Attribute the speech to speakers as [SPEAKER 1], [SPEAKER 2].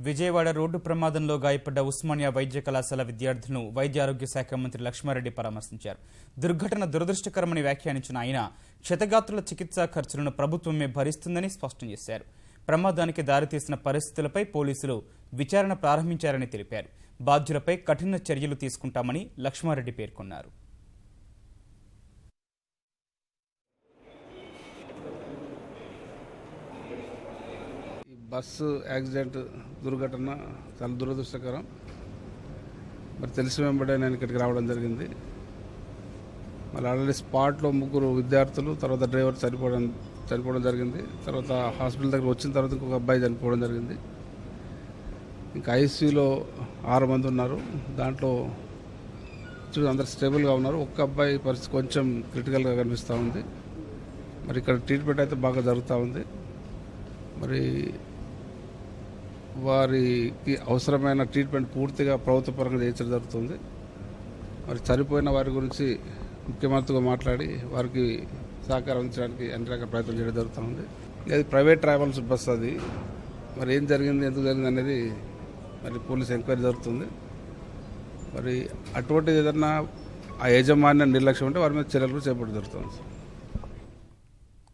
[SPEAKER 1] Vijayawada road ప్రమాదంలో గాయపడ్డ ఉస్మానియా వైద్య కళాశాల విద్యార్థులను వైద్య ఆరోగ్య శాఖ మంత్రి లక్ష్మారెడ్డి పరామర్శించారు. దుర్ఘటన దురదృష్టకరమని వ్యాఖ్యానించిన ఆయన క్షతగాత్రుల చికిత్సా ఖర్చులను ప్రభుత్వమే భరిస్తుందని స్పష్టం చేశారు. ప్రమాదానికి దారితీసిన పరిస్థితులపై పోలీసులు విచారణ ప్రారంభించారని తెలిపారు. బాధ్యులపై కఠిన చర్యలు తీసుకుంటామని లక్ష్మారెడ్డి పేర్కొన్నారు.
[SPEAKER 2] బస్సు యాక్సిడెంట్ దుర్ఘటన చాలా దురదృష్టకరం. మరి తెలిసి వెంబడే నేను ఇక్కడికి రావడం జరిగింది. మళ్ళీ ఆల్రెడీ స్పాట్లో ముగ్గురు విద్యార్థులు తర్వాత డ్రైవర్ చనిపోవడం చనిపోవడం జరిగింది. తర్వాత హాస్పిటల్ దగ్గర వచ్చిన తర్వాత ఇంకొక అబ్బాయి చనిపోవడం జరిగింది. ఇంకా ఐసీయూలో ఆరు మంది ఉన్నారు. దాంట్లో చూసి అందరు స్టేబుల్గా ఉన్నారు. ఒక్క అబ్బాయి పరిస్థితి కొంచెం క్రిటికల్గా కనిపిస్తూ ఉంది. మరి ఇక్కడ ట్రీట్మెంట్ అయితే బాగా జరుగుతూ ఉంది. మరి వారికి అవసరమైన ట్రీట్మెంట్ పూర్తిగా ప్రభుత్వ పరంగా చేయించడం జరుగుతుంది. మరి చనిపోయిన వారి గురించి ముఖ్యమంత్రితో మాట్లాడి వారికి సహకారం అందించడానికి అన్ని రకాల ప్రయత్నం చేయడం జరుగుతుంది. అది ప్రైవేట్ ట్రావెల్స్ బస్ అది. మరి ఏం జరిగింది ఎందుకు జరిగింది అనేది మరి పోలీస్ ఎంక్వైరీ జరుగుతుంది. మరి అటువంటిది ఏదన్నా ఆ యాజమాన్యం నిర్లక్ష్యం ఉంటే వారి మీద చర్యలు కూడా చేపట్టడం జరుగుతుంది.